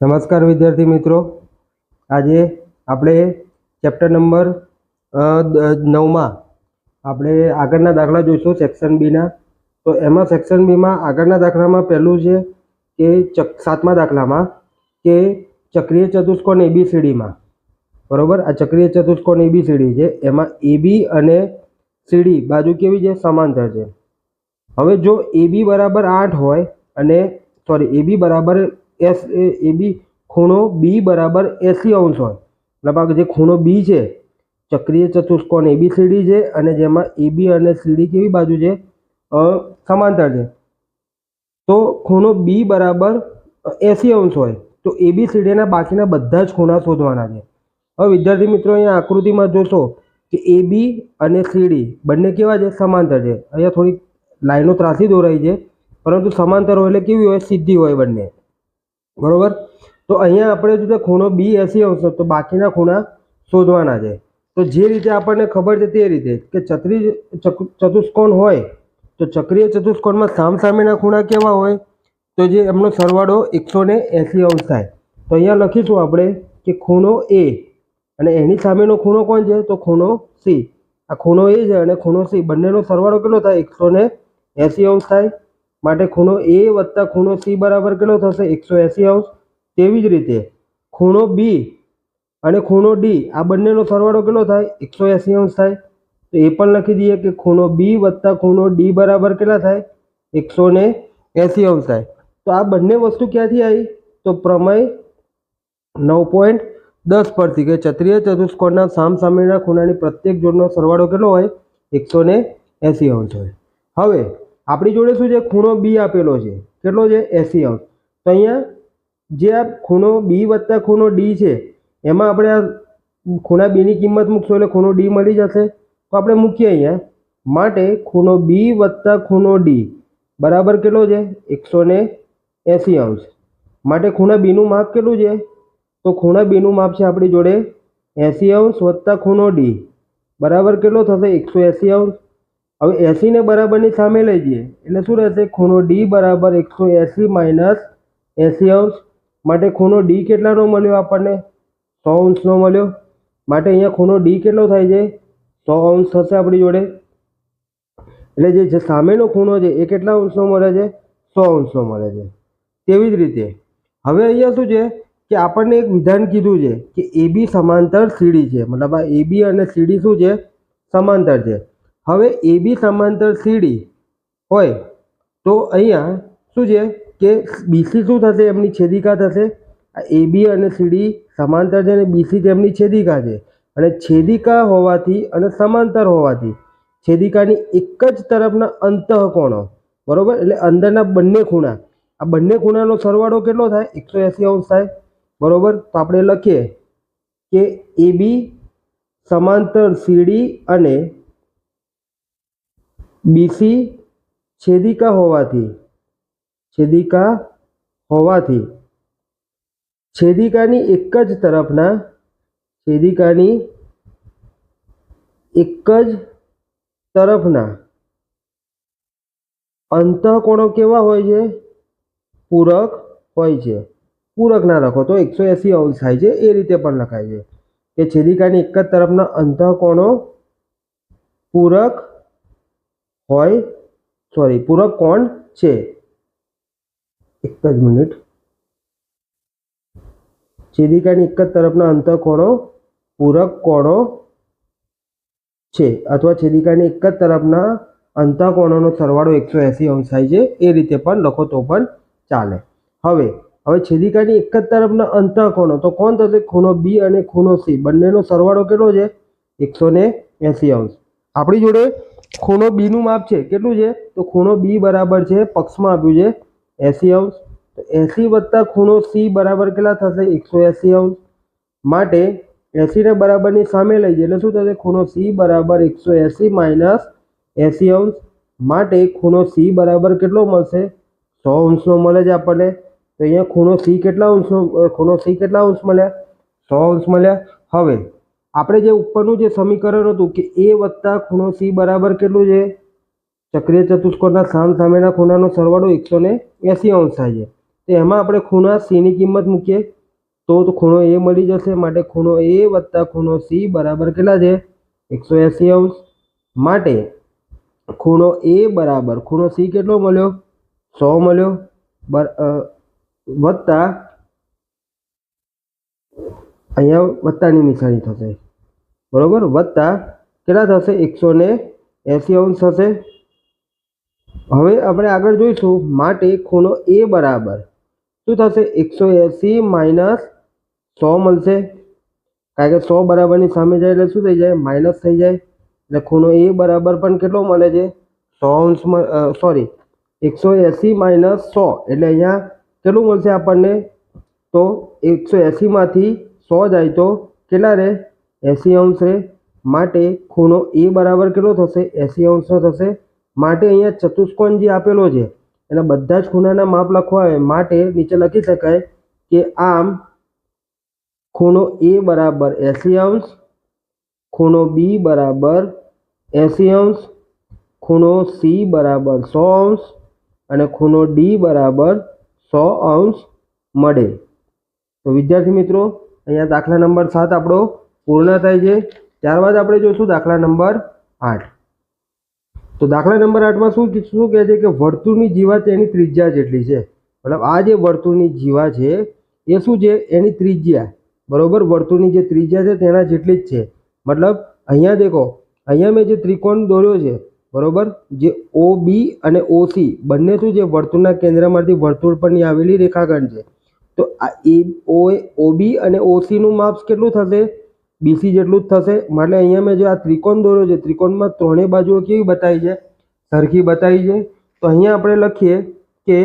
નમસ્કાર વિદ્યાર્થી મિત્રો. આજે આપણે ચેપ્ટર નંબર નવમાં આપણે આગળના દાખલા જોઈશું સેક્શન બીના તો એમાં સેક્શન બીમાં આગળના દાખલામાં પહેલું છે કે ચક, સાતમા દાખલામાં કે ચક્રીય ચતુષ્કોણ એબીસીડીમાં બરાબર? આ ચક્રીય ચતુષ્કોણ એબીસીડી છે. એમાં એબી અને સીડી બાજુ કેવી છે? સમાંતર છે. હવે જો એબી બરાબર આઠ હોય અને સોરી એબી બરાબર એસ એ એબી ખૂણો બી બરાબર એસી અંશ હોય. લગભગ જે ખૂણો બી છે, ચક્રીય ચતુષ્કોણ એબીસીડી છે અને જેમાં એબી અને સીડી કેવી બાજુ છે? સમાંતર છે. તો ખૂણો બી બરાબર એસી અંશ હોય. તો એબીસીડીના બાકીના બધા જ ખૂણા શોધવાના છે. હવે વિદ્યાર્થી મિત્રો અહીંયા આકૃતિમાં જોશો કે એબી અને સીડી બંને કેવા છે? સમાંતર છે. અહીંયા થોડીક લાઈનો ત્રાસી દોરાઈ છે. પરંતુ સમાંતર હોય એટલે કેવી હોય? સીધી હોય બંને. બરોબર? તો અહીંયા આપણે જો ખૂણો બી એસી અંશ તો બાકીના ખૂણા શોધવાના છે. તો જે રીતે આપણને ખબર છે તે રીતે કે ચત્રી ચતુષ્કોણ હોય, તો ચક્રીય ચતુષ્કોણમાં સામસામેના ખૂણા કેવા હોય? તો જે એમનો સરવાળો એકસો ને એંસી અંશ થાય. તો અહીંયા લખીશું આપણે કે ખૂણો એ અને એની સામેનો ખૂણો કોણ છે? તો ખૂણો સી આ ખૂણો એ છે અને ખૂણો સી બંનેનો સરવાળો કેટલો થાય? એકસો ને એંસી અંશ થાય. માટે ખૂણો એ વત્તા ખૂણો સી બરાબર કેટલો થશે? એકસો એંસી અંશ તેવી જ રીતે ખૂણો બી અને ખૂણો ડી આ બંનેનો સરવાળો કેટલો થાય? એકસો એંસી અંશ થાય. તો એ પણ લખી દઈએ કે ખૂણો બી વત્તા ખૂણો ડી બરાબર કેટલા થાય? એકસો ને એંસી અંશ થાય. તો આ બંને વસ્તુ ક્યાંથી આવી? તો પ્રમેય નવ પોઈન્ટ દસ પરથી કે ક્ષત્રિય ચતુષ્કોણના સામસામેના ખૂણાની પ્રત્યેક જોડનો સરવાળો કેટલો હોય? એકસો ને એંસી અંશ હોય. હવે આપણી જોડે શું છે? ખૂણો બી આપેલો છે. કેટલો છે? એંસી અંશ. તો અહીંયા જે આ ખૂણો બી વત્તા ખૂણો ડી છે, એમાં આપણે આ ખૂણા બીની કિંમત મૂકશું એટલે ખૂણો ડી મળી જશે. તો આપણે મૂકીએ અહીંયા. માટે ખૂણો બી વત્તા ખૂણો ડી બરાબર કેટલો છે? એકસો ને એંસી અંશ. માટે ખૂણા બીનું માપ કેટલું છે? તો ખૂણા બીનું માપ છે આપણી જોડે એંસી અંશ વત્તા ખૂણો ડી બરાબર કેટલો થશે? એકસો એંસી અંશ. હવે એંસીને બરાબરની સામે લઈ જઈએ. એટલે શું રહેશે? ખૂણો ડી બરાબર એકસો એંસી માઇનસ એંસી અંશ. માટે ખૂણો ડી કેટલાનો મળ્યો આપણને? સો અંશનો મળ્યો. માટે અહીંયા ખૂણો ડી કેટલો થાય છે? સો અંશ થશે આપણી જોડે. એટલે જે સામેનો ખૂણો છે, એ કેટલા અંશનો મળે છે? સો અંશનો મળે છે. તેવી જ રીતે, હવે અહીંયા શું છે કે આપણને એક વિધાન કીધું છે કે એ બી સમાંતર સીડી છે. મતલબ આ એ બી અને સીડી શું છે? સમાંતર છે. હવે એ બી સમાંતર સીડી હોય તો અહીંયા શું છે કે બીસી શું થશે? એમની છેદિકા થશે. આ એ બી અને સીડી સમાંતર છે અને બીસી તેમની છેદિકા છે. અને છેદિકા હોવાથી અને સમાંતર હોવાથી છેદિકાની એક જ તરફના અંતઃકોણો, બરાબર? એટલે અંદરના બંને ખૂણા. આ બંને ખૂણાનો સરવાળો કેટલો થાય? એકસો એંસી અંશ થાય. બરાબર? તો આપણે લખીએ કે એ બી સમાંતર સીડી અને બીસી છેદિકા હોવાથી છેદિકા હોવાથી. છેદિકાની એક જ તરફના, છેદિકાની એક જ તરફના. અંતઃકોણો કેવા હોય છે? પૂરક હોય છે. પૂરક ના લખો તો એકસો એંસી અંશ થાય છે, એ રીતે પણ લખાય છે. કે છેદિકાની એક જ તરફના અંતઃકોણો, પૂરક હોય સોરી પૂરક કોણ છે? એક જ મિનિટ. છેદિકાની એક જ તરફના અંતઃકોણો પૂરક કોણો છે, અથવા છેદિકાની એક જ તરફના અંતઃકોણોનો સરવાળો એકસો એંસી અંશ થાય છે, એ રીતે પણ લખો તો પણ ચાલે. હવે હવે છેદિકાની એક જ તરફના અંતઃકોણો, તો કોણ થશે? ખૂણો બી અને ખૂણો સી. બંનેનો સરવાળો કેટલો છે? એકસો ને એંસી અંશ. આપણી જોડે ખૂણો બીનું માપ છે, કેટલું છે? તો ખૂણો બી બરાબર છે, પક્ષમાં આપ્યું છે, એંસી અંશ. તો એંસી વત્તા ખૂણો સી બરાબર કેટલા થશે? એકસો એંસી અંશ. માટે એંસીને બરાબરની સામે લઈ જઈએ, એટલે શું થશે? ખૂણો સી બરાબર એકસો એંસી માઇનસ એંસી અંશ. માટે ખૂણો સી બરાબર કેટલો મળશે? સો અંશનો મળે છે આપણને. તો અહીંયા ખૂણો સી કેટલા અંશનો ખૂણો સી કેટલા અંશ મળ્યા? સો અંશ મળ્યા. હવે આપણે જે ઉપરનું જે સમીકરણ હતું કે એ વત્તા ખૂણો સી બરાબર કેટલું છે? ચક્રીય ચતુષ્કોણના સામ સામેના ખૂણાનો સરવાળો એકસો ને એંસી અંશ થાય છે. તો એમાં આપણે ખૂણા સીની કિંમત મૂકીએ. તો ખૂણો એ મળી જશે, માટે ખૂણો એ વત્તા ખૂણો સી બરાબર કેટલા છે? એકસો એંસી અંશ. માટે ખૂણો એ બરાબર, ખૂણો સી કેટલો મળ્યો? સો મળ્યો. વત્તા અહીંયા વત્તાની નિશાની થશે. બરોબર? વત્તા કેટલા થશે? એકસો ને એંસી અંશ થશે. હવે આપણે આગળ જોઈશું માટે ખૂણો એ બરાબર. શું થશે? એકસો એંસી માઇનસ સો મળશે. કારણ કે સો બરાબરની સામે જાય એટલે શું થઈ જાય? માઇનસ થઈ જાય. એટલે ખૂણો એ બરાબર પણ કેટલો મળે છે? સો અંશ સોરી, એકસો એંસી માઇનસ સો. એટલે અહીંયા કેટલું મળશે આપણને? તો એકસો એંસીમાંથી સો જાય તો કેટલા રહે? એંસી અંશ રહે માટે ખૂણો એ બરાબર કેટલો થશે? એંસી અંશનો થશે. માટે અહીંયા ચતુષ્કોણ જે આપેલો છે. એના બધા જ ખૂણાના માપ લખવા હોય. માટે નીચે લખી શકાય કે આમ ખૂણો એ બરાબર એંસી અંશ, ખૂણો બી બરાબર એંસી અંશ, ખૂણો સી બરાબર સો અંશ, અને ખૂણો ડી બરાબર સો અંશ મળે. તો વિદ્યાર્થી મિત્રો, અહીંયા દાખલા નંબર સાત આપણો પૂર્ણ થાય છે. ત્યારબાદ આપણે જોઈશું દાખલા નંબર આઠ. તો દાખલા નંબર આઠમાં શું શું કહે છે કે વર્તુળની જીવા તેની ત્રિજ્યા જેટલી છે. મતલબ આ જે વર્તુળની જીવા છે, એ શું છે? એની ત્રિજ્યા. બરોબર? વર્તુળની જે ત્રિજ્યા છે તેના જેટલી જ છે. મતલબ અહીંયા દેખો, અહીંયા મેં જે ત્રિકોણ દોર્યો છે, બરોબર? જે ઓ બી અને ઓ સી, બંને શું છે? વર્તુળના કેન્દ્રમાંથી વર્તુળ પરની આવેલી રેખાખંડ છે. તો આ એ ઓ ઓબી અને ઓ નું માપ કેટલું થશે? બીસી જેટલું જ થશે. એટલે અહીંયા મેં જે આ ત્રિકોણ દોર્યો છે, ત્રિકોણમાં ત્રણેય બાજુઓ કેવી બતાવી છે? સરખી બતાવી છે. તો અહીંયા આપણે લખીએ કે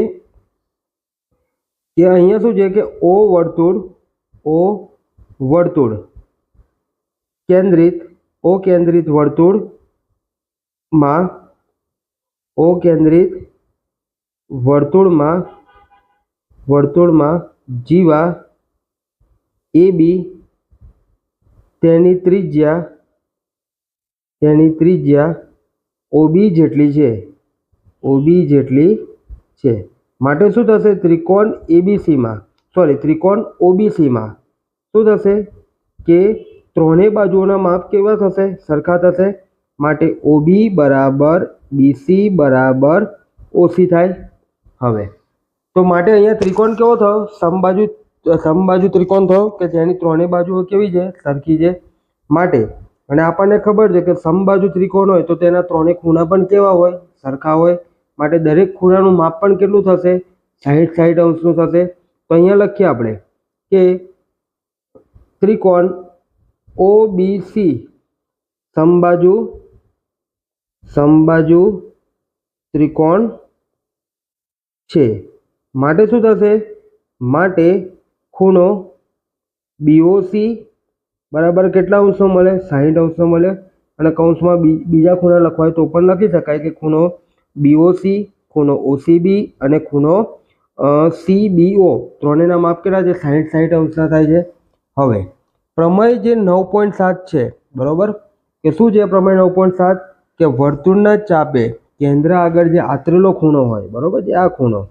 કે અહીંયા શું છે કે ઓ વર્તુળ ઓ વર્તુળ કેન્દ્રિત ઓ કેન્દ્રિત વર્તુળમાં ઓ કેન્દ્રિત વર્તુળમાં વર્તુળમાં જીવા એ બી તેની ત્રિજ્યા તેની ત્રિજ્યા ઓબી જેટલી છે. ઓબી જેટલી છે. માટે શું થશે? ત્રિકોણ એબીસીમાં સોરી ત્રિકોણ ઓબીસીમાં શું થશે? કે ત્રણેય બાજુઓના માપ કેવા થશે? સરખા થશે. માટે ઓબી બરાબર બીસી બરાબર ઓસી થાય. હવે, તો માટે અહીંયા ત્રિકોણ કેવો થયો? સમબાજુ સમબાજુ ત્રિકોણ થયો કે જેની ત્રણેય બાજુઓ કેવી છે? સરખી છે. માટે અને આપણને ખબર છે કે સમબાજુ ત્રિકોણ હોય તો તેના ત્રણેય ખૂણા પણ કેવા હોય? સરખા હોય. માટે દરેક ખૂણાનું માપ પણ કેટલું થશે? સાહીઠ સાહીઠ અંશનું થશે. તો અહીંયા લખીએ આપણે કે ત્રિકોણ ઓ બી સી સમબાજુ સમબાજુ ત્રિકોણ છે. માટે શું થશે? માટે ખૂણો બીઓસી બરાબર કેટલા અંશો મળે? સાહીઠ અંશો મળે. અને કૌંસમાં બીજા ખૂણા લખવા હોય તો પણ લખી શકાય કે ખૂણો બીઓસી ખૂણો ઓસીબી અને ખૂણો સીબીઓ ત્રણેયના માપ કેટલા છે? સાહીઠ સાહીઠ અંશના થાય છે. હવે, પ્રમેય જે નવ પોઈન્ટ સાત છે, બરાબર? કે શું છે પ્રમેય નવ પોઈન્ટ સાત? કે વર્તુળના ચાપે કેન્દ્ર આગળ જે આતરેલો ખૂણો હોય, બરાબર? જે આ ખૂણો.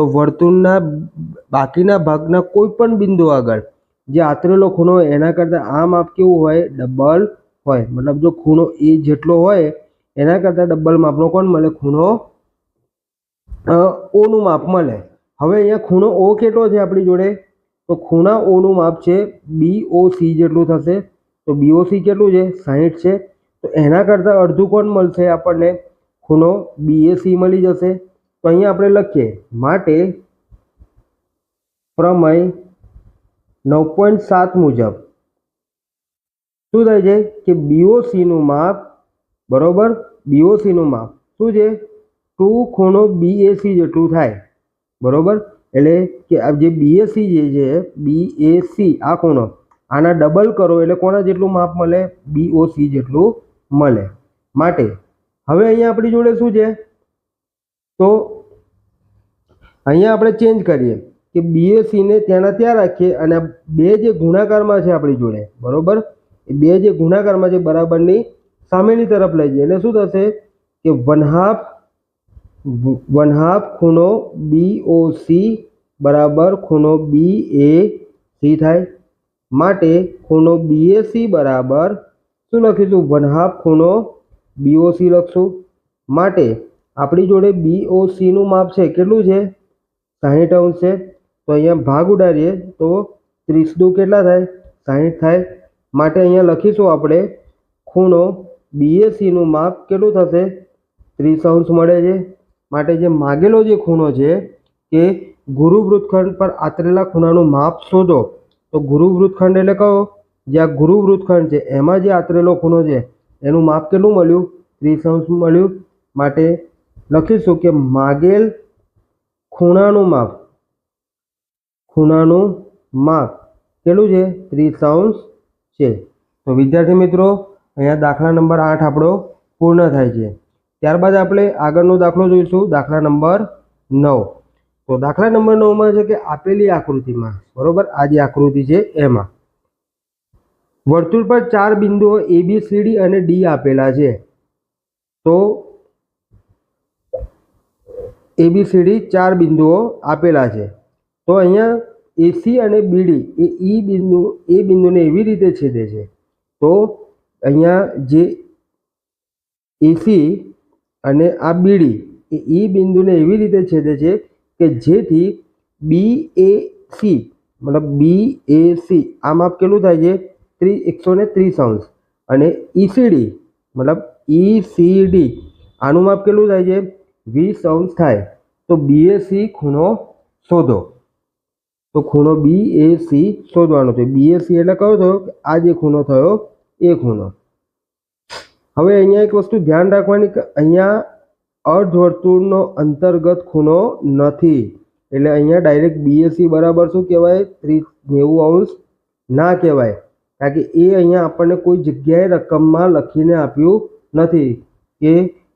તો વર્તુળના બાકીના ભાગના કોઈ પણ બિંદુ આગળ જે આતરેલો ખૂણો હોય, એના કરતાં આ માપ કેવું હોય, ડબલ હોય. મતલબ જો ખૂણો એ જેટલો હોય, એના કરતાં ડબલ માપનો કોણ મળે? ખૂણો ઓનું માપ મળે. હવે અહીંયા ખૂણો ઓ કેટલો છે આપણી જોડે? તો ખૂણા ઓનું માપ છે બી ઓ સી જેટલું થશે. તો બીઓસી કેટલું છે? સાહીઠ છે. તો એના કરતાં અડધું કોણ મળશે આપણને? ખૂણો બીએસી મળી જશે. તો અહીંયા આપણે લખીએ, માટે પ્રમેય નવ પોઈન્ટ સાત મુજબ. શું થાય છે? કે બીઓસીનું માપ, બરોબર? બીઓસીનું માપ. શું છે? ટુ ખૂણો બીએસી જેટલું થાય. બરોબર? એટલે કે આ જે બીએસી જે છે બીએસી આ ખૂણો, આના ડબલ કરો એટલે કોના જેટલું માપ મળે? બીઓસી જેટલું મળે. માટે, હવે અહીંયા આપણી જોડે શું છે? તો અહીંયા આપણે ચેન્જ કરીએ કે બીએસીને ત્યાંના ત્યાં રાખીએ અને બે જે ગુણાકારમાં છે આપણી જોડે, બરાબર? એ બે જે ગુણાકારમાં છે બરાબરની સામેની તરફ લઈ જઈએ. એટલે શું થશે કે વન હાફ વન હાફ ખૂણો બી ઓ સી બરાબર ખૂણો બી એ સી થાય. માટે ખૂણો બી એ સી બરાબર શું લખીશું? વન હાફ ખૂણો બીઓસી લખશું. માટે આપણી જોડે બીઓસીનું માપ છે કેટલું છે? સાહીઠ અંશ છે. તો અહીંયા ભાગ ઉડાડીએ તો ત્રીસ દુ કેટલા થાય? સાહીઠ થાય. માટે અહીંયા લખીશું આપણે ખૂણો બીએસીનું માપ કેટલું થશે? ત્રીસ અંશ મળે છે. માટે જે માગેલો જે ખૂણો છે કે ગુરુ વૃત્તખંડ પર આતરેલા ખૂણાનું માપ શોધો. તો ગુરુ વૃત્તખંડ એટલે કયો? જે આ ગુરુ વૃત્તખંડ છે, એમાં જે આતરેલો ખૂણો છે, એનું માપ કેટલું મળ્યું? ત્રીસ અંશ મળ્યું. માટે લખીશું કે માગેલ ખૂણાનું માપ. ખૂણાનું માપ કેટલું છે? ત્રીસ અંશ છે. તો વિદ્યાર્થી મિત્રો, અહીંયા દાખલા નંબર આઠ આપણો પૂર્ણ થાય છે. ત્યારબાદ આપણે આગળનો દાખલો જોઈશું, દાખલા નંબર નવ. તો દાખલા નંબર નવમાં છે કે આપેલી આકૃતિમાં, બરોબર? આ જે આકૃતિ છે એમાં. વર્તુળ પર ચાર બિંદુઓ એ બી સી ડી અને ડી આપેલા છે. તો એબીસીડી ચાર બિંદુઓ આપેલા છે. તો અહીંયા એસી અને બીડી એ ઈ બિંદુ એ બિંદુને એવી રીતે છેદે છે. તો અહીંયા જે એસી અને આ બીડી એ ઈ બિંદુને એવી રીતે છેદે છે કે જેથી બી એ સી મતલબ બી એ સી આ માપ કેટલું થાય છે? ત્રી, એકસો ને ત્રીસ અંશ. અને ઈસીડી મતલબ ઈસીડી આનું માપ કેટલું થાય છે? વીસ અંશ થાય, તો બીએસી ખૂણો શોધો. તો ખૂણો બી એ સી શોધવાનો છે. બીએસી એટલે કયો થયો કે આ જે ખૂણો થયો, એ ખૂણો. હવે અહીંયા એક વસ્તુ ધ્યાન રાખવાની કે અહીંયા અર્ધવર્તુળનો અંતર્ગત ખૂણો નથી. એટલે અહીંયા ડાયરેક્ટ બીએસી બરાબર શું કહેવાય? ત્રીસ નેવું અંશ ના કહેવાય. કારણ કે એ અહીંયા આપણને કોઈ જગ્યાએ રકમમાં લખીને આપ્યું નથી કે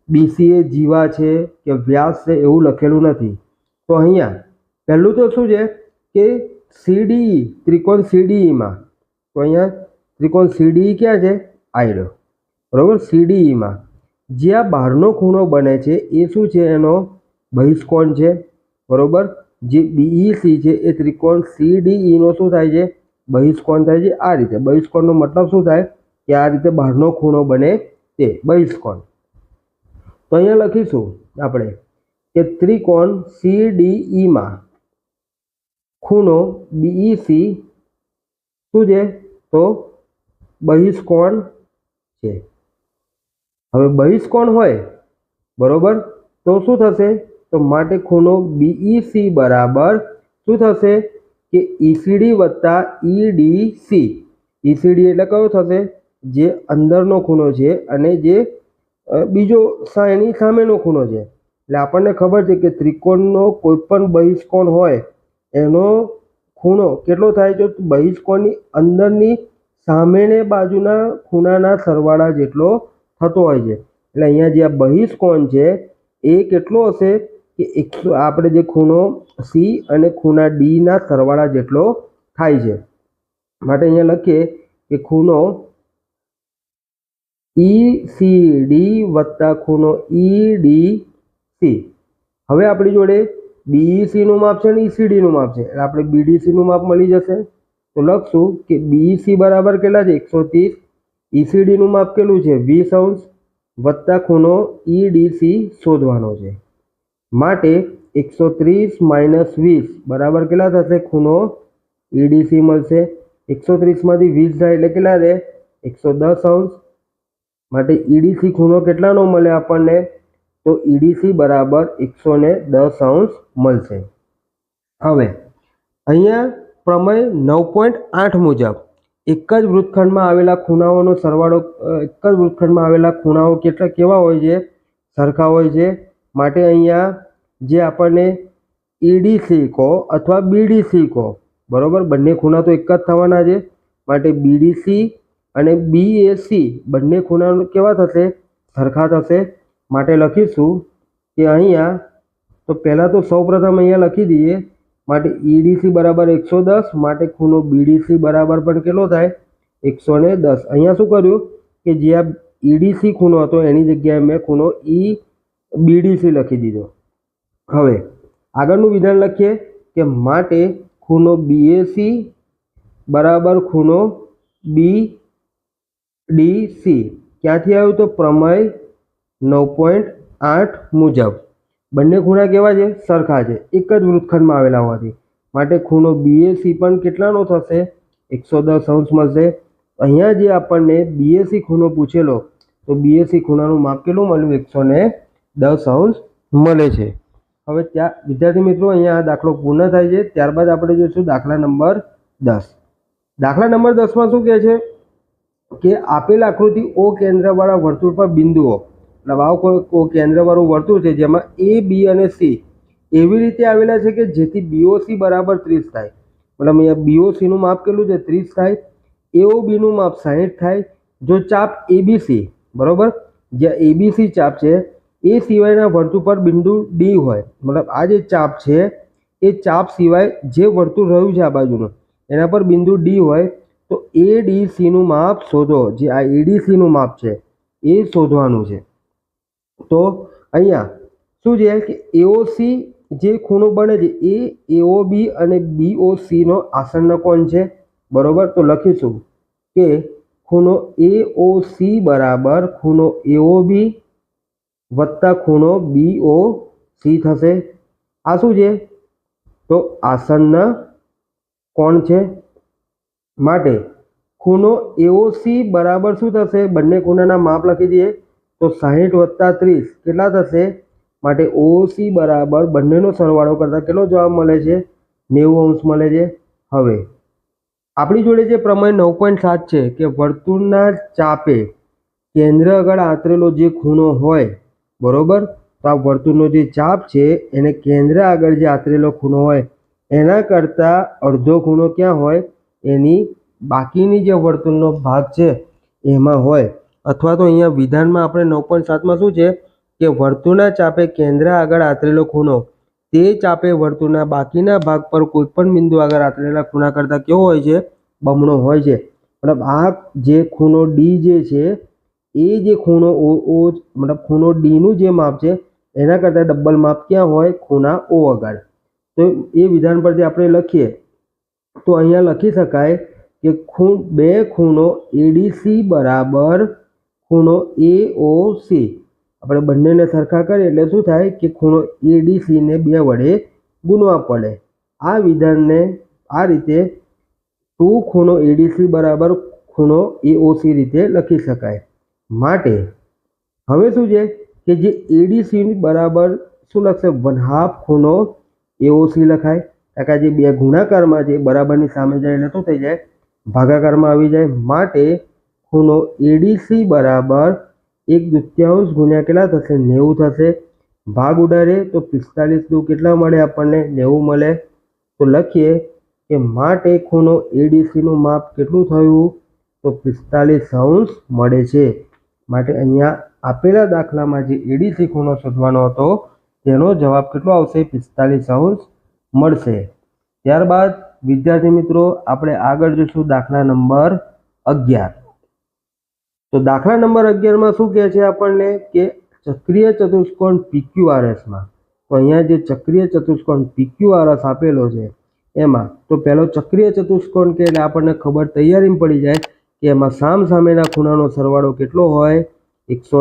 બીસીએ જીવા છે કે વ્યાસ છે એવું લખેલું નથી. તો અહીંયા પહેલું તો શું છે કે સીડીઈ ત્રિકોણ સીડીઈમાં. તો અહીંયા ત્રિકોણ સીડીઈ ક્યાં છે? આયડો બરાબર? સીડીઈમાં. જે આ બહારનો ખૂણો બને છે એ શું છે? એનો બહિષ્કોણ છે. બરાબર? જે બીઈસી છે એ ત્રિકોણ સીડીઈનો શું થાય છે? બહિષ્કોણ થાય છે. આ રીતે. બહિષ્કોણનો મતલબ શું થાય? કે આ રીતે બહારનો ખૂણો બને તે બહિષ્કોણ. તો અહીંયા લખીશું આપણે કે ત્રિકોણ સીડીઈમાં ખૂણો બીઈસી શું છે? તો બહિષ્કોણ છે. હવે બહિષ્કોણ હોય, બરોબર? તો શું થશે? તો માટે ખૂણો બીઈસી બરાબર શું થશે? કે ઈસીડી વત્તા ઈડીસી ઈસીડી એટલે કયો થશે? જે અંદરનો ખૂણો છે અને જે બીજો એની સામેનો ખૂણો છે. એટલે આપણને ખબર છે કે ત્રિકોણનો કોઈ પણ બહિષ્કોણ હોય, એનો ખૂણો કેટલો થાય છે? બહિષ્કોણની અંદરની સામેને બાજુના ખૂણાના સરવાળા જેટલો થતો હોય છે. એટલે અહીંયા જે આ બહિષ્કોણ છે, એ કેટલો હશે? કે એકસો, આપણે જે ખૂણો સી અને ખૂણા ડીના સરવાળા જેટલો થાય છે. માટે અહીંયા લખીએ કે ખૂણો ઈ સી ડી વત્તા ખૂણો ઈ ડી સી હવે આપણી જોડે બીઈસીનું માપ છે અને ઈસીડીનું માપ છે. એટલે આપણે બીડીસીનું માપ મળી જશે. તો લખશું કે બીઈસી બરાબર કેટલા છે? એકસો ત્રીસ. ઈસીડીનું માપ કેટલું છે? વીસ અંશ વત્તા ખૂણો ઈડીસી શોધવાનો છે. માટે એકસો ત્રીસ માઇનસ વીસ બરાબર કેટલા થશે? ખૂણો ઈડીસી મળશે. એકસો ત્રીસમાંથી વીસ જાય એટલે કેટલા રહે? એકસો દસ અંશ માટે ઈડીસી ખૂણો કેટલાનો મળે આપણને? તો ઈડીસી બરાબર એકસો ને દસ અંશ મળશે. હવે, અહીંયા પ્રમેય નવ પોઈન્ટ આઠ મુજબ એક જ વૃત્તખંડમાં આવેલા ખૂણાઓનો સરવાળો એક જ વૃત્તખંડમાં આવેલા ખૂણાઓ કેટલા, કેવા હોય છે? સરખા હોય છે. માટે અહીંયા જે આપણને ઈડીસી કહો અથવા બીડીસી કહો, બરાબર? બંને ખૂણા તો એક જ થવાના છે. માટે બીડીસી અને બીએસી બંને ખૂણા કેવા થશે? સરખા થશે. માટે લખીશું કે અહીંયા, તો પહેલાં તો સૌપ્રથમ અહીંયા લખી દઈએ. માટે ઈડીસી બરાબર એકસો દસ, માટે ખૂણો બીડીસી બરાબર પણ કેટલો થાય? એકસો ને દસ. અહીંયા શું કર્યું? કે જે આ ઈડીસી ખૂણો હતો, એની જગ્યાએ મેં ખૂણો ઈ બીડીસી લખી દીધો. હવે, આગળનું વિધાન લખીએ કે માટે ખૂણો બીએસી બરાબર ખૂણો બી ડી સી. ક્યાંથી આવ્યું તો પ્રમેય નવ પોઈન્ટ આઠ મુજબ. બંને ખૂણા કેવા છે? સરખા છે. એક જ વૃત્તખંડમાં આવેલા હોવાથી. માટે ખૂણો બીએસી પણ કેટલાનો થશે? એકસો દસ અંશ મળશે અહીંયા જે આપણને બીએસી ખૂણો પૂછેલો, તો બીએસી ખૂણાનું માપ કેટલું મળ્યું? એકસો ને દસ અંશ મળે છે. હવે ત્યાં, વિદ્યાર્થી મિત્રો, અહીંયા આ દાખલો પૂર્ણ થાય છે. ત્યારબાદ આપણે જોઈશું દાખલા નંબર દસ. દાખલા નંબર દસમાં શું કહે છે? કે આપેલ આકૃતિ ઓ કેન્દ્રવાળા વર્તુળ પર બિંદુઓ. કોઈ કેન્દ્રવાળું વર્તુળ છે જેમાં એ બી અને સી એવી રીતે આવેલા છે કે જેથી બીઓસી બરાબર ત્રીસ થાય. મતલબ અહીંયા બીઓસીનું માપ કેટલું છે? ત્રીસ થાય. એઓ બીનું માપ સાહીઠ થાય. જો ચાપ એબીસી બરાબર? જ્યાં એબીસી ચાપ છે, એ સિવાયના વર્તુળ પર બિંદુ ડી હોય. મતલબ આ જે ચાપ છે, એ ચાપ સિવાય જે વર્તુળ રહ્યું છે આ બાજુનું, એના પર બિંદુ ડી હોય. તો એ ડી માપ શોધો, જે આ એડીસીનું માપ છે, એ શોધવાનું છે. તો અહીંયા શું છે કે એઓસી જે ખૂણો બને છે, એ એઓબી અને બીઓસીનો આસન્ન કોણ છે? બરોબર? તો લખીશું કે ખૂણો એઓ સી બરાબર ખૂણો એઓ બી વત્તા ખૂણો બીઓ સી થશે. આ શું છે? તો આસન્ન કોણ છે? માટે ખૂણો એઓસી બરાબર શું થશે? બંને ખૂણાના માપ લખી દઈએ તો સાહીઠ વત્તા ત્રીસ કેટલા થશે? માટે ઓસી બરાબર બંનેનો સરવાળો કરતાં કેટલો જવાબ મળે છે? નેવું અંશ મળે છે. હવે, આપણી જોડે જે પ્રમેય નવ પોઈન્ટ સાત છે કે વર્તુળના ચાપે કેન્દ્ર આગળ આંતરેલો જે ખૂણો હોય, બરોબર? તો આ વર્તુળનો જે ચાપ છે, એને કેન્દ્ર આગળ જે આંતરેલો ખૂણો હોય, એના કરતાં અડધો ખૂણો ક્યાં હોય? એની બાકીની જે વર્તુળનો ભાગ છે એમાં હોય. અથવા તો અહીંયા વિધાનમાં આપણે નવ પોઈન્ટ સાતમાં શું છે કે વર્તુળના ચાપે કેન્દ્ર આગળ આંતરેલો ખૂણો. તે ચાપે વર્તુળના બાકીના ભાગ પર કોઈપણ બિંદુ આગળ આંતરેલા ખૂણા કરતાં કેવો હોય છે? બમણો હોય છે. મતલબ આ જે ખૂણો ડી જે છે, એ જે ખૂણો ઓ ઓ મતલબ ખૂણો ડીનું જે માપ છે, એના કરતાં ડબલ માપ ક્યાં હોય? ખૂણા ઓ આગળ. તો એ વિધાન પરથી આપણે લખીએ. તો અહીંયા લખી શકાય કે ખૂણ બે ખૂણો એડીસી બરાબર ખૂણો એ ઓ સી આપણે બંનેને સરખા કરીએ એટલે શું થાય કે ખૂણો એડીસીને બે વડે ગુણવા પડે. આ વિધાનને આ રીતે ટુ ખૂણો એડીસી બરાબર ખૂણો એઓસી રીતે લખી શકાય. માટે હવે શું છે કે જે એડીસી બરાબર શું લખશે? વન હાફ ખૂણો એઓસી લખાય. કારણ કે આ જે બે ગુણાકારમાં છે બરાબરની સામે જાય એટલે શું થઈ જાય, ભાગાકારમાં આવી જાય માટે ખૂણો એડીસી બરાબર એક દૃત્યાંશ ગુણ્યા કેટલા થશે? નેવું થશે. ભાગ ઉડારે તો પિસ્તાલીસ દુ કેટલા મળે આપણને? નેવું મળે. તો લખીએ કે માટે ખૂણો એડીસીનું માપ કેટલું થયું? તો પિસ્તાલીસ અંશ મળે છે. માટે અહીંયા આપેલા દાખલામાં જે એડીસી ખૂણો શોધવાનો હતો, તેનો જવાબ કેટલો આવશે? પિસ્તાલીસ અંશ મળશે. ત્યારબાદ, વિદ્યાર્થી મિત્રો, આપણે આગળ જોઈશું દાખલા નંબર અગિયાર. તો દાખલા નંબર અગિયારમાં શું કહે છે આપણને કે ચક્રીય ચતુષ્કોણ પીક્યુઆરએસમાં તો અહીંયા જે ચક્રીય ચતુષ્કોણ પીક્યુઆરએસ આપેલો છે, એમાં, તો પહેલો ચક્રીય ચતુષ્કોણ કે એટલે આપણને ખબર તૈયારી પડી જાય કે એમાં સામ સામેના ખૂણાનો સરવાળો કેટલો હોય? એકસો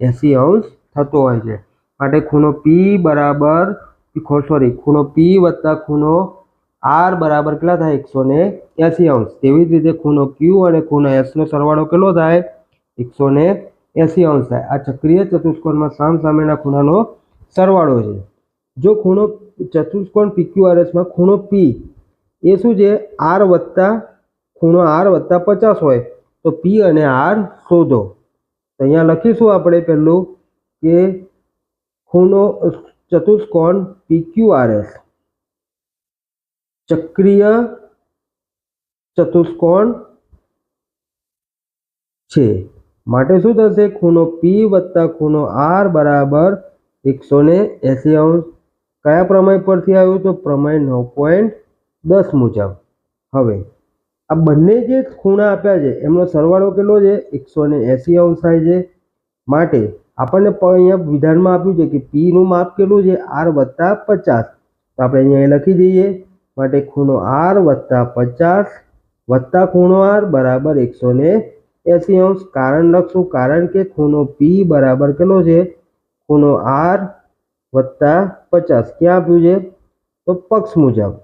એંસી અંશ થતો હોય છે. માટે ખૂણો પી બરાબર સોરી ખૂણો પી વત્તા ખૂણો આર બરાબર કેટલા થાય? એકસો ને એંસી અંશ. તેવી જ રીતે ખૂણો ક્યુ અને ખૂણો એસનો સરવાળો કેટલો થાય? એકસો ને એંસી અંશ થાય. આ ચક્રીય ચતુષ્કોણમાં સામ સામેના ખૂણાનો સરવાળો છે. જો ખૂણો ચતુષ્કોણ પીક્યુઆરએસમાં ખૂણો પી એ શું છે? આર વત્તા ખૂણો આર વત્તા પચાસ હોય, તો પી અને આર શોધો. તો અહીંયા લખીશું આપણે પહેલું કે ખૂણો ચતુષ્કોણ PQRS ચક્રીય ચતુષ્કોણ છે. માટે શું થશે? ખૂણો પી વત્તા ખૂણો આર બરાબર એકસો ને એંસી અંશ. કયા પ્રમેય પરથી આવ્યું તો? પ્રમેય નવ પોઈન્ટ દસ મુજબ. હવે, આ બંને જે ખૂણા આપ્યા છે, એમનો સરવાળો કેટલો છે? એકસો ને એંસી અંશ થાય છે. માટે આપણને પ અહીંયા વિધાનમાં આપ્યું છે કે પીનું માપ કેટલું છે? આર વત્તા પચાસ. તો તો આપણે અહીંયા એ લખી દઈએ. માટે ખૂણો આર વત્તા પચાસ વત્તા ખૂણો આર બરાબર એકસો ને એસી અંશ. કારણ લખશું, કારણ કે ખૂણો પી બરાબર કેટલો છે? ખૂણો આર વત્તા પચાસ. ક્યાં આપ્યું છે? તો પક્ષ મુજબ.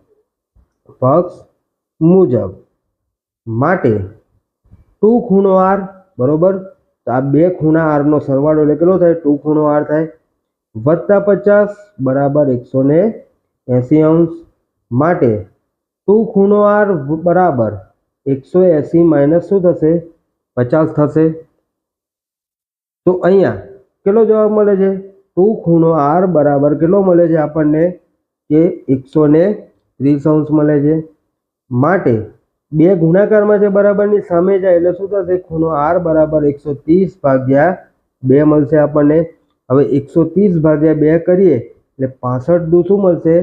પક્ષ મુજબ. માટે ટુ ખૂણો આર બરોબર? તો આ બે ખૂણા આરનો સરવાળો એટલે કેટલો થાય, ટુ ખૂણો આર થાય, વત્તા પચાસ બરાબર એકસો ને એંસી અંશ માટે ટુ ખૂણો આર બરાબર એકસો એંસી માઇનસ શું થશે? પચાસ થશે. તો અહીંયા કેટલો જવાબ મળે છે? ટુ ખૂણો આર બરાબર કેટલો મળે છે આપણને? કે એકસો ને ત્રીસ અંશ મળે છે. માટે બે ગુણાકારમાં છે બરાબરની સામે જાય એટલે શું થશે? ખૂણો આર બરાબર એકસો ત્રીસ ભાગ્યા બે મળશે આપણને. હવે એકસો ત્રીસ ભાગ્યા બે કરીએ એટલે પાસઠ દુ શું મળશે?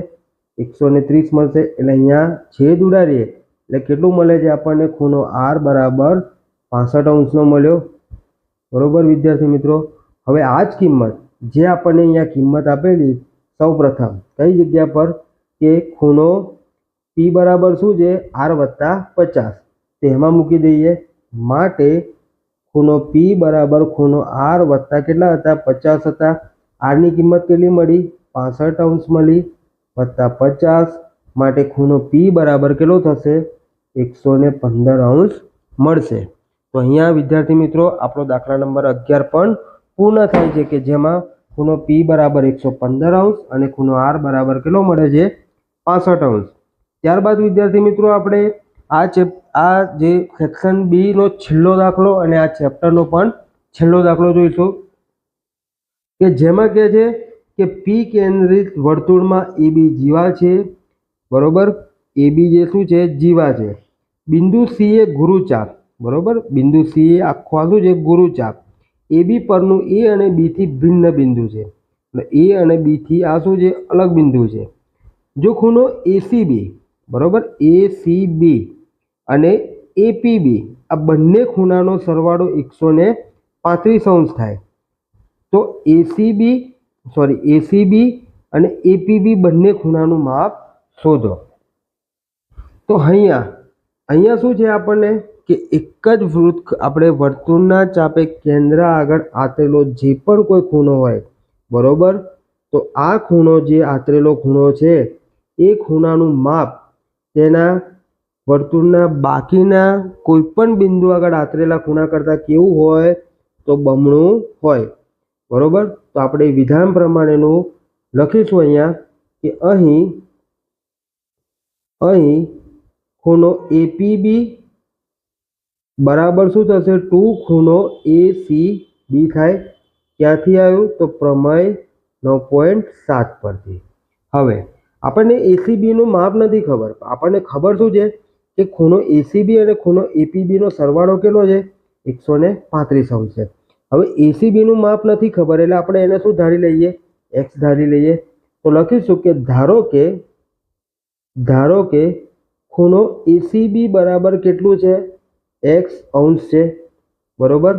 એકસો ને ત્રીસ મળશે. એટલે અહીંયા છેદ ઉડાડીએ એટલે કેટલું મળે છે આપણને? ખૂણો આર બરાબર પાસઠ અંશનો મળ્યો. બરોબર વિદ્યાર્થી મિત્રો? હવે આ જ કિંમત, જે આપણને અહીંયા કિંમત આપેલી સૌ પ્રથમ કઈ જગ્યા પર? કે ખૂણો પી બરાબર શું છે? આર વત્તા પચાસ. તેમાં મૂકી દઈએ. માટે ખૂણો પી બરાબર ખૂણો આર વત્તા કેટલા હતા? પચાસ હતા. આરની કિંમત કેટલી મળી? પાસઠ અંશ મળી. વત્તા પચાસ. માટે ખૂણો પી બરાબર કેટલો થશે? એકસો ને પંદર અંશ મળશે. તો અહીંયા, વિદ્યાર્થી મિત્રો, આપણો દાખલા નંબર અગિયાર પણ પૂર્ણ થાય છે કે જેમાં ખૂણો પી બરાબર એકસો પંદર અંશ અને ખૂણો આર બરાબર કેટલો મળે છે? પાસઠ અંશ. ત્યારબાદ, વિદ્યાર્થી મિત્રો, આપણે આ ચેપ, આ જે સેક્શન બીનો છેલ્લો દાખલો અને આ ચેપ્ટરનો પણ છેલ્લો દાખલો જોઈશું. કે જેમાં કહે છે કે પી કેન્દ્રિત વર્તુળમાં એબી જીવા છે. બરોબર? એબી જે શું છે? જીવા છે. બિંદુ સી એ ગુરુચાપ. બરોબર? બિંદુ સી એ આખું આ શું છે ગુરુચાપ. એબી પરનું એ અને બીથી ભિન્ન બિંદુ છે. એ અને બીથી આ શું છે? અલગ બિંદુ છે. જો ખૂણો એસીબી બરોબર? એસીબી અને એપીબી આ બંને ખૂણાનો સરવાળો એકસો ને પાંત્રીસ અંશ થાય. તો એસીબી સોરી એસીબી અને એપીબી બંને ખૂણાનું માપ શોધો. તો અહીંયા અહીંયા શું છે આપણને? કે એક જ વૃત્ત આપણે વર્તુળના ચાપે કેન્દ્ર આગળ આતરેલો જે પણ કોઈ ખૂણો હોય, બરોબર? તો આ ખૂણો જે આતરેલો ખૂણો છે, એ ખૂણાનું માપ તેના વર્તુળના બાકીના કોઈ પણ બિંદુ આગળ આતરેલા ખૂણા કરતાં કેવું હોય તો બમણું હોય. બરોબર? તો આપણે વિધાન પ્રમાણેનું લખીશું અહીંયા કે અહીં અહીં ખૂણો એપીબી બરાબર શું થશે? ટુ ખૂણો એ સી બી થાય. ક્યાંથી આવ્યું? તો પ્રમેય નવ પોઈન્ટ સાત પરથી. હવે આપણને એસીબીનું માપ નથી ખબર. આપણને ખબર શું છે? કે ખૂણો એસીબી અને ખૂણો એપીબીનો સરવાળો કેટલો છે? એકસો ને પાંત્રીસ અંશ છે. હવે એસીબીનું માપ નથી ખબર એટલે આપણે એને શું ધારી લઈએ? એક્સ ધારી લઈએ. તો લખીશું કે ધારો કે ધારો કે ખૂણો એસીબી બરાબર કેટલું છે? એક્સ અંશ છે. બરોબર?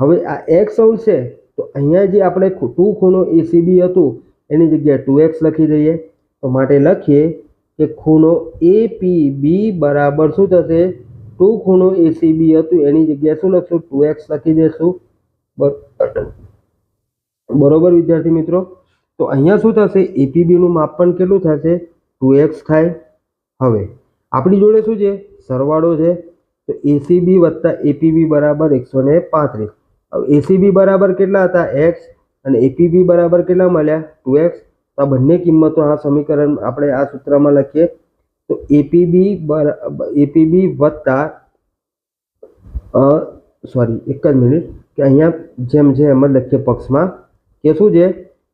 હવે આ એક્સ અંશ છે, તો અહીંયા જે આપણે ટુ ખૂણો એસીબી હતું, એની જગ્યાએ ટુ એક્સ લખી દઈએ. તો માટે લખીએ કે ખૂણો એ પી બી બરાબર શું થશે? ટુ ખૂણો એસીબી હતું, એની જગ્યાએ શું લખશું? ટુ એક્સ લખી દઈશું બરોબર વિદ્યાર્થી મિત્રો? તો અહીંયા શું થશે? એપીબીનું માપ પણ કેટલું થશે? ટુ એક્સ થાય. હવે, આપણી જોડે શું છે? સરવાળો છે. તો એસીબી વત્તા એપીબી બરાબર એકસો ને પાંત્રીસ. હવે એસીબી બરાબર કેટલા હતા? એક્સ. અને એપીબી બરાબર કેટલા મળ્યા? Two X. તો આ બંને કિંમતો આ સમીકરણ આપણે આ સૂત્રમાં લખીએ. તો એપીબી એપીબી વત્તા સોરી એક જ મિનિટ, કે અહીંયા જેમ છે એમ જ લખીએ પક્ષમાં, કે શું છે?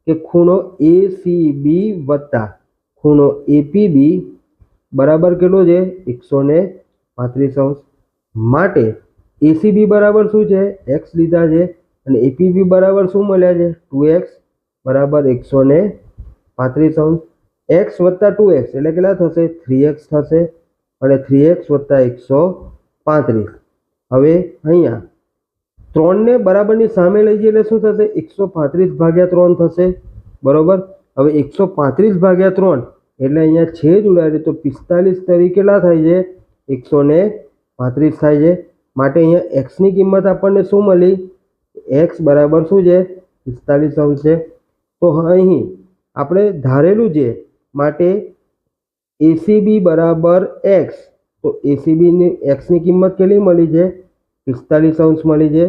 કે ખૂણો એ સી બી વત્તા ખૂણો એપીબી બરાબર કેટલો છે? એકસો ને પાંત્રીસ અંશ. માટે એસીબી બરાબર શું છે? એક્સ લીધા છે. અને એપીબી બરાબર શું મળ્યા છે? ટુ એક્સ બરાબર એકસો ને પાંત્રીસ અંશ. એક્સ વત્તા ટુ એક્સ એટલે કેટલા થશે? થ્રી એક્સ થશે અને થ્રી એક્સ વત્તા એકસો પાંત્રીસ. હવે અહીંયા ત્રણને બરાબરની સામે લઈ જઈએ એટલે શું થશે? એકસો પાંત્રીસ ભાગ્યા ત્રણ થશે. બરાબર? હવે એકસો પાંત્રીસ ભાગ્યા ત્રણ એટલે અહીંયા છેદ ઉડાડીએ તો પિસ્તાલીસ તરીકે કેટલા થાય છે? એકસો ને પાંત્રીસ થાય છે. માટે અહીંયા એક્સની કિંમત આપણને શું મળી? એક્સ બરાબર શું છે? પિસ્તાલીસ અંશ છે. તો અહીં આપણે ધારેલું છે માટે એસીબી બરાબર એક્સ તો એસીબીની એક્સની કિંમત કેટલી મળી છે? પિસ્તાલીસ અંશ મળી છે.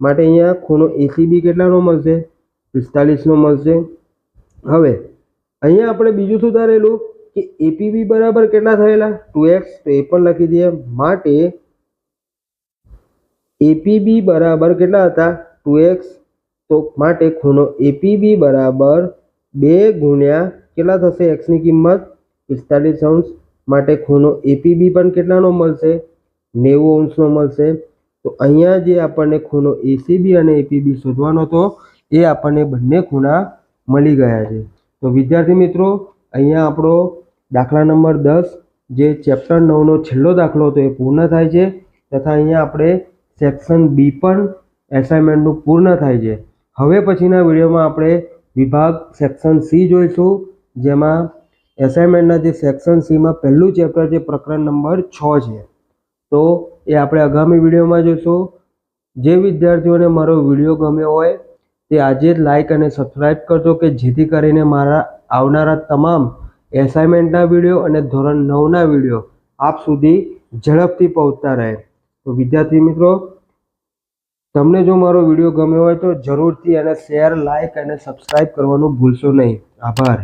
માટે અહીંયા ખૂણો એસીબી કેટલાનો મળશે? પિસ્તાલીસનો મળશે. હવે, અહીંયા આપણે બીજું શું ધારેલું કે એપીબી બરાબર કેટલા થયેલા? ટુ એક્સ, તો એ પણ લખી દઈએ. માટે એપીબી બરાબર કેટલા હતા? ટુ એક્સ, તો માટે ખૂણો એપીબી બરાબર બે ગુણ્યા કેટલા થશે? એક્સની કિંમત પિસ્તાલીસ અંશ માટે ખૂણો એપીબી પણ કેટલાનો મળશે? નેવું અંશનો મળશે. તો અહીંયા જે આપણને ખૂણો એસીબી અને એપીબી શોધવાનો હતો, એ આપણને બંને ખૂણા મળી ગયા છે. તો વિદ્યાર્થી મિત્રો, અહીંયા આપણો દાખલા નંબર દસ, જે ચેપ્ટર નવનો છેલ્લો દાખલો હતો, એ પૂર્ણ થાય છે. તથા અહીંયા આપણે સેક્શન બી પણ એસાઇનમેન્ટનું પૂર્ણ થાય છે. હવે પછીના વિડીયોમાં આપણે વિભાગ સેક્શન સી જોઈશું, જેમાં એસાઇનમેન્ટના જે સેક્શન સીમાં પહેલું ચેપ્ટર છે પ્રકરણ નંબર છ છે. તો એ આપણે આગામી વિડીયોમાં જોઈશું. જે વિદ્યાર્થીઓને મારો વીડિયો ગમ્યો હોય, તે આજે જ લાઇક અને સબસ્ક્રાઈબ કરજો કે જેથી કરીને મારા આવનારા તમામ એસાઇનમેન્ટના વીડિયો અને ધોરણ નવના વીડિયો આપ સુધી ઝડપથી પહોંચતા રહે. તો વિદ્યાર્થી મિત્રો તમને જો મારો વીડિયો ગમ્યો હોય તો જરૂરથી એને શેર લાઇક અને સબસ્ક્રાઈબ કરવાનું ભૂલશો નહીં. આભાર.